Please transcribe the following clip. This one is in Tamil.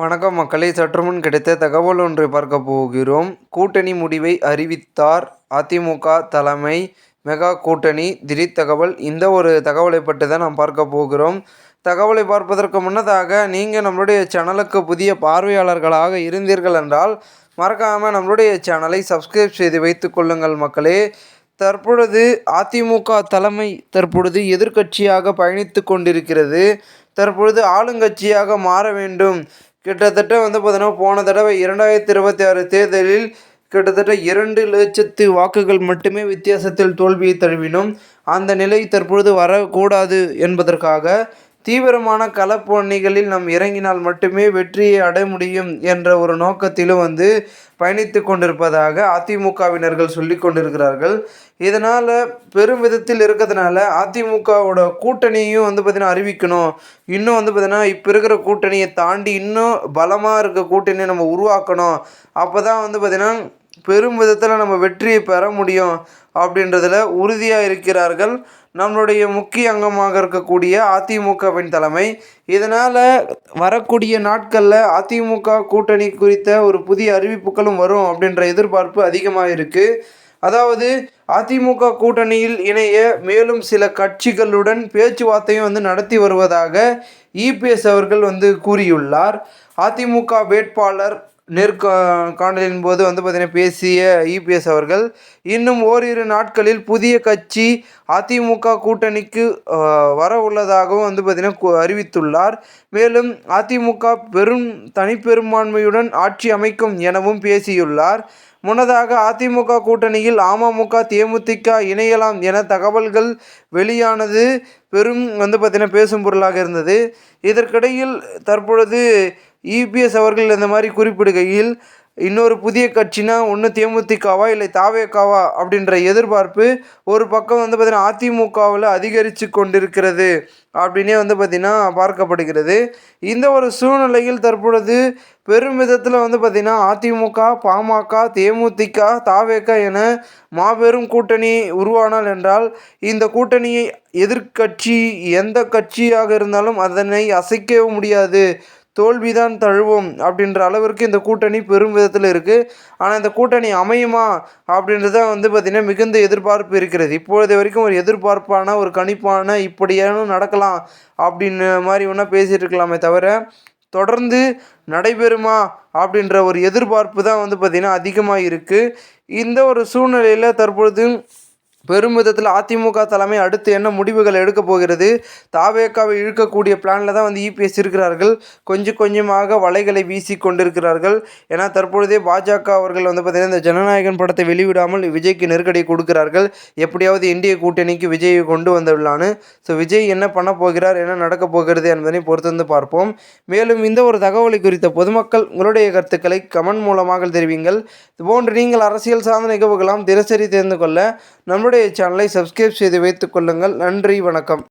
வணக்கம் மக்களே. சற்றுமுன் கிடைத்த தகவல் ஒன்றை பார்க்க போகிறோம். கூட்டணி முடிவை அறிவித்தார் அதிமுக தலைமை மெகா கூட்டணி. திடீர் தகவல் இந்த ஒரு தகவலை பற்றி தான் நாம் பார்க்க போகிறோம். தகவலை பார்ப்பதற்கு முன்னதாக நீங்கள் நம்மளுடைய சேனலுக்கு புதிய பார்வையாளர்களாக இருந்தீர்கள் என்றால் மறக்காமல் நம்மளுடைய சேனலை சப்ஸ்கிரைப் செய்து வைத்து கொள்ளுங்கள் மக்களே. தற்பொழுது அதிமுக தலைமை தற்பொழுது எதிர்க்கட்சியாக பயணித்து கொண்டிருக்கிறது. தற்பொழுது ஆளுங்கட்சியாக மாற வேண்டும். கிட்டத்தட்ட வந்து பார்த்தீங்கன்னா போன தடவை இரண்டாயிரத்தி இருபத்தி ஆறு தேர்தலில் கிட்டத்தட்ட இரண்டு லட்சத்து வாக்குகள் மட்டுமே வித்தியாசத்தில் தோல்வியை தழுவினோம். அந்த நிலை தற்பொழுது வரக்கூடாது என்பதற்காக தீவிரமான களப்பணிகளில் நாம் இறங்கினால் மட்டுமே வெற்றியை அடைய முடியும் என்ற ஒரு நோக்கத்திலும் வந்து பயணித்து கொண்டிருப்பதாக அதிமுகவினர்கள் சொல்லி கொண்டிருக்கிறார்கள். இதனால் பெரும் விதத்தில் இருக்கிறதுனால அதிமுகவோட கூட்டணியும் வந்து பார்த்திங்கன்னா அறிவிக்கணும். இன்னும் வந்து பார்த்திங்கன்னா இப்போ இருக்கிற கூட்டணியை தாண்டி இன்னும் பலமாக இருக்க கூட்டணியை நம்ம உருவாக்கணும். அப்போ தான் வந்து பார்த்திங்கன்னா பெரும் விதத்தில் நம்ம வெற்றியை பெற முடியும் அப்படின்றதில் உறுதியாக இருக்கிறார்கள். நம்மளுடைய முக்கிய அங்கமாக இருக்கக்கூடிய அதிமுகவின் தலைமை. இதனால் வரக்கூடிய நாட்களில் அதிமுக கூட்டணி குறித்த ஒரு புதிய அறிவிப்புகளும் வரும் அப்படின்ற எதிர்பார்ப்பு அதிகமாக இருக்குது அதாவது அதிமுக கூட்டணியில் இணைய மேலும் சில கட்சிகளுடன் பேச்சுவார்த்தையும் வந்து நடத்தி வருவதாக இபிஎஸ் அவர்கள் வந்து கூறியுள்ளார். அதிமுக வேட்பாளர் நேர்கா காணலின் போது வந்து பார்த்திங்கன்னா பேசிய இபிஎஸ் அவர்கள் இன்னும் ஓரிரு நாட்களில் புதிய கட்சி அதிமுக கூட்டணிக்கு வர உள்ளதாகவும் வந்து பார்த்திங்கன்னா அறிவித்துள்ளார். மேலும் அதிமுக பெரும் தனிப்பெரும்பான்மையுடன் ஆட்சி அமைக்கும் எனவும் பேசியுள்ளார். முன்னதாக அதிமுக கூட்டணியில் அமமுக தேமுதிக இணையலாம் என தகவல்கள் வெளியானது பெரும் வந்து பார்த்திங்கன்னா பேசும் பொருளாக இருந்தது. இதற்கிடையில் தற்பொழுது இபிஎஸ் அவர்கள் இந்த மாதிரி குறிப்பிடுகையில் இன்னொரு புதிய கட்சினா ஒன்று தேமுதிகவா இல்லை தாவேக்காவா அப்படின்ற எதிர்பார்ப்பு ஒரு பக்கம் வந்து பார்த்திங்கன்னா அதிமுகவில் அதிகரித்து கொண்டிருக்கிறது அப்படின்னே வந்து பார்த்திங்கன்னா பார்க்கப்படுகிறது. இந்த ஒரு சூழ்நிலையில் தற்பொழுது பெரும் விதத்தில் வந்து பார்த்திங்கன்னா அதிமுக பாமக தேமுதிக தாவேக்கா என மாபெரும் கூட்டணி உருவானால் என்றால் இந்த கூட்டணியை எதிர்கட்சி எந்த கட்சியாக இருந்தாலும் அதனை அசைக்கவும் முடியாது. தோல்விதான் தழுவும் அப்படின்ற அளவிற்கு இந்த கூட்டணி பெரும் விதத்தில் இருக்குது ஆனால் இந்த கூட்டணி அமையுமா அப்படின்றத வந்து பார்த்திங்கன்னா மிகுந்த எதிர்பார்ப்பு இருக்கிறது. இப்பொழுது வரைக்கும் ஒரு எதிர்பார்ப்பான ஒரு கணிப்பான இப்படியான நடக்கலாம் அப்படின்னு மாதிரி ஒன்றா பேசிகிட்டு இருக்கலாமே தவிர தொடர்ந்து நடைபெறுமா அப்படின்ற ஒரு எதிர்பார்ப்பு தான் வந்து பார்த்திங்கன்னா அதிகமாக இருக்குது இந்த ஒரு சூழ்நிலையில் தற்பொழுது பெரும் விதத்தில் அதிமுக தலைமை அடுத்து என்ன முடிவுகள் எடுக்க போகிறது? தாவேக்காவை இழுக்கக்கூடிய பிளானில் தான் வந்து இபிஎஸ் இருக்கிறார்கள். கொஞ்சம் கொஞ்சமாக வலைகளை வீசி கொண்டிருக்கிறார்கள். ஏன்னா தற்பொழுதே பாஜக அவர்கள் வந்து பார்த்திங்கன்னா இந்த ஜனநாயகன் படத்தை வெளிவிடாமல் விஜய்க்கு நெருக்கடி கொடுக்கிறார்கள். எப்படியாவது இந்திய கூட்டணிக்கு விஜயை கொண்டு வந்துவிடலான்னு ஸோ விஜய் என்ன பண்ண போகிறார்? என்ன நடக்கப் போகிறது? என்பதை பொறுத்து வந்து பார்ப்போம். மேலும் இந்த ஒரு தகவலை குறித்த பொதுமக்கள் உங்களுடைய கருத்துக்களை கமெண்ட் மூலமாக தெரிவிங்கள். இதுபோன்று நீங்கள் அரசியல் சார்ந்த நிகழ்வுகளாம் தினசரி தெரிந்து கொள்ள நம்முடைய சேனலை சப்ஸ்கிரைப் செய்து வைத்துக் கொள்ளுங்கள். நன்றி வணக்கம்.